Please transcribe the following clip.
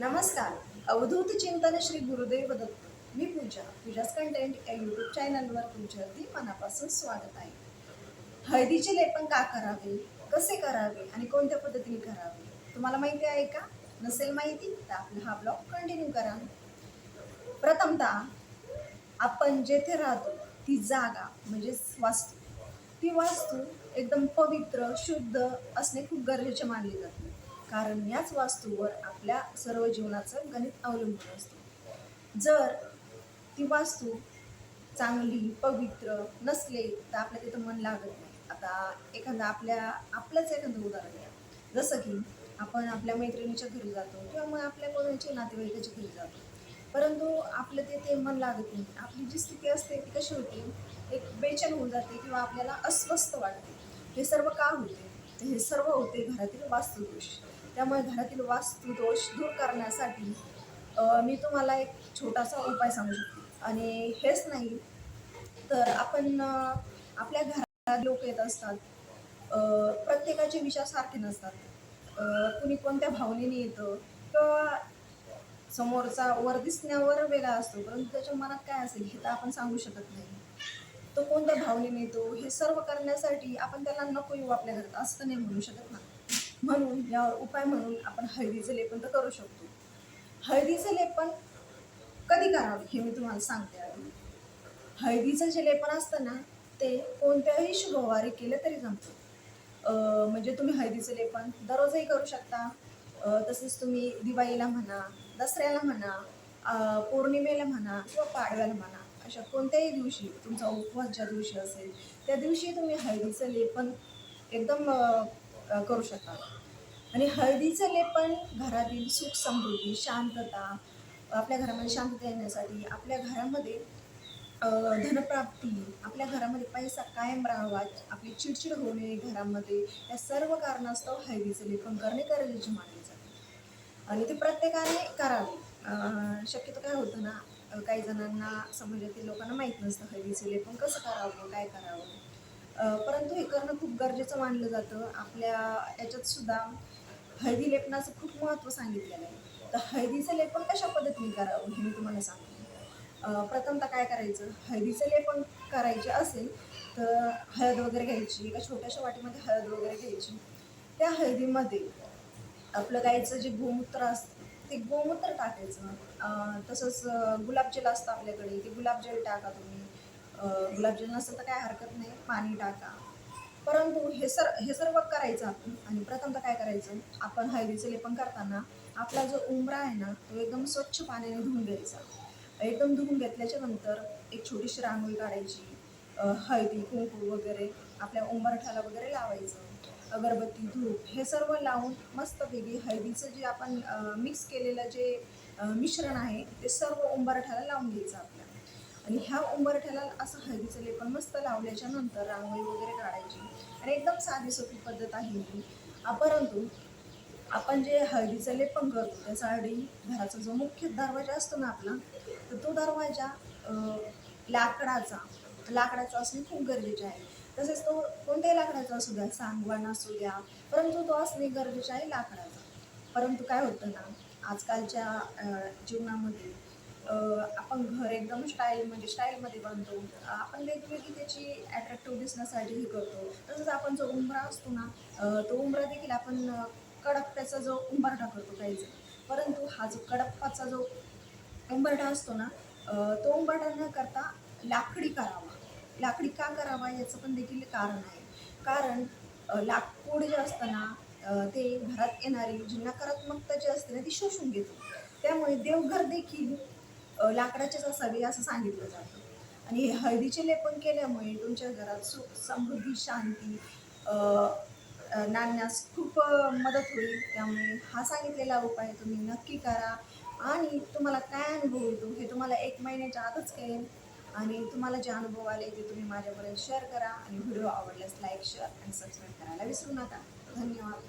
नमस्कार. अवधूत चिंतन श्री गुरुदेव दत्त. मी पूजा. पूजाच कंटेंट या यूट्यूब चॅनलवर तुमचे अगदी मनापासून स्वागत आहे. हळदीचे लेपन का करावे? कसे करावे? आणि कोणत्या पद्धतीने करावे? तुम्हाला माहिती आहे का? नसेल माहिती तर आपला हा ब्लॉग कंटिन्यू करा. प्रथमतः आपण जेथे राहतो ती जागा म्हणजेच वास्तू. ती वास्तू एकदम पवित्र शुद्ध असणे खूप गरजेचे मानले जाते. कारण याच वास्तूवर आपल्या सर्व जीवनाचं गणित अवलंबून असतं. जर ती वास्तू चांगली पवित्र नसले तर आपल्या तिथं मन लागत नाही. आता एखादा आपल्या आपलंच एखादं उदाहरण घ्या. जसं की आपण आपल्या मैत्रिणीच्या घरी जातो किंवा मग आपल्या कोणाच्या नातेवाईकाच्या घरी जातो. परंतु आपलं ते ते मन लागत नाही. आपली जी स्थिती असते ती कशी होते? एक बेचैन होऊन जाते किंवा आपल्याला अस्वस्थ वाटते. हे सर्व का होते? तर हे सर्व होते घरातील वास्तुदोष त्यामुळे घरातील वास्तुदोष दूर करण्यासाठी मी तुम्हाला एक छोटासा उपाय सांगू शकते. आणि हेच नाही तर आपण आपल्या घरात लोक येत असतात प्रत्येकाचे विचार सारखे नसतात. कुणी कोणत्या भावनेने येतं किंवा समोरचा वर दिसण्यावर वेगळा असतो परंतु त्याच्या मनात काय असेल हे तर आपण सांगू शकत नाही. तो कोणत्या भावनेने येतो हे सर्व करण्यासाठी आपण त्याला नको येऊ आपल्या घरात असं नाही म्हणू शकत ना. म्हणून यावर उपाय म्हणून आपण हळदीचं लेपन तर करू शकतो. हळदीचं लेपन कधी करावं हे मी तुम्हाला सांगते हळदीचं जे लेपन असतं ना ते कोणत्याही शुभवारी केलं तरी जमतं. म्हणजे तुम्ही हळदीचं लेपन दररोजही करू शकता. तसेच तुम्ही दिवाळीला म्हणा दसऱ्याला म्हणा पौर्णिमेला म्हणा किंवा पाडव्याला म्हणा अशा कोणत्याही दिवशी तुमचा उपवास ज्या दिवशी असेल त्या दिवशी तुम्ही हळदीचं लेपन एकदम करू शकता आणि हळदीचं लेपन घरातील सुख समृद्धी शांतता आपल्या घरामध्ये शांतता येण्यासाठी आपल्या घरामध्ये धनप्राप्ती आपल्या घरामध्ये पैसा कायम राहावा आपली चिडचिड होणे घरामध्ये या सर्व कारणास्तव हळदीचं लेपन करणे गरजेचे मानले जाते. आणि ते प्रत्येकाने करावे. शक्यतो काय होतं ना काही जणांना समाजातील लोकांना माहीत नसतं हळदीचं लेपन कसं करावं परंतु हे करणं खूप गरजेचं मानलं जातं. आपल्या याच्यात सुद्धा हळदी लेपनाचं खूप महत्त्व सांगितलेलं आहे. तर हळदीचं लेपन कशा पद्धतीने करावं हे मी तुम्हाला सांगते. प्रथमतः काय करायचं? हळदीचं लेपन करायचे असेल तर हळद वगैरे घ्यायची एका छोट्याशा वाटीमध्ये हळद वगैरे घ्यायची. त्या हळदीमध्ये आपलं गाईचं जे गोमूत्र असतं ते गोमूत्र टाकायचं. तसंच गुलाबजल असतं आपल्याकडे ते गुलाबजल टाका तुम्ही. गुलाबजल नसेल तर काय हरकत नाही. पाणी टाका. परंतु हे सर हे सर्व करायचं आपण. आणि प्रथमतः काय करायचं? आपण हळदीचं लेपन करताना आपला जो उंबरा आहे ना तो एकदम स्वच्छ पाण्याने धुवून घ्यायचा. एकदम धुवून घेतल्याच्या नंतर एक छोटीशी रांगोळी काढायची. हळदी कुंकू वगैरे आपल्या उंबरठाला वगैरे लावायचं. अगरबत्ती धूप हे सर्व लावून मस्तपैकी हळदीचं जे आपण मिक्स केलेलं जे मिश्रण आहे ते सर्व उंबरठाला लावून घ्यायचं आपल्या आणि ह्या उंबरठ्याला असं हळदीचं लेपण मस्त लावल्याच्या नंतर रांगोळी वगैरे काढायची. आणि एकदम साधी सोपी पद्धत आहे ही. परंतु आपण जे हळदीचं लेपन करतो त्यासाठी घराचा जो मुख्य दरवाजा असतो ना आपला तर तो दरवाजा लाकडाचा. लाकडाचा असणे खूप गरजेचे आहे. तसेच तो कोणत्याही लाकडाचा असू द्या सांगवान असू द्या परंतु तो असणे गरजेचे आहे लाकडाचा. परंतु काय होतं ना आजकालच्या जीवनामध्ये आपण घर एकदम स्टाईल म्हणजे स्टाईलमध्ये बांधतो आपण वेगवेगळी त्याची ॲट्रॅक्टिव्ह दिसण्यासाठी हे करतो. तसंच आपण जो उंबरा असतो ना तो उंबरा देखील आपण कडप्प्याचा जो उंबरठा करतो काही परंतु हा जो कडप्पाचा जो उंबरठा असतो ना तो उंबरठा न करता लाकडी करावा. लाकडी का करावा याचं पण देखील कारण आहे. कारण लाकूड जे असतं ना ते घरात येणारी जी नकारात्मकता जी असते ना ती शोषून घेतो. त्यामुळे देवघर देखील लाकडाची जर सवी असं सांगितलं जातं. आणि हळदीचे लेपन केल्यामुळे तुमच्या घरात सुख समृद्धी शांती नाण्यास खूप मदत होईल. त्यामुळे हा सांगितलेला उपाय तुम्ही नक्की करा. आणि तुम्हाला काय अनुभव येतो हे तुम्हाला एक महिन्याच्या आतच कळेल. आणि तुम्हाला जे अनुभव आले ते तुम्ही माझ्यापर्यंत शेअर करा. आणि व्हिडिओ आवडल्यास लाईक शेअर आणि सबस्क्राईब करायला विसरू नका. धन्यवाद.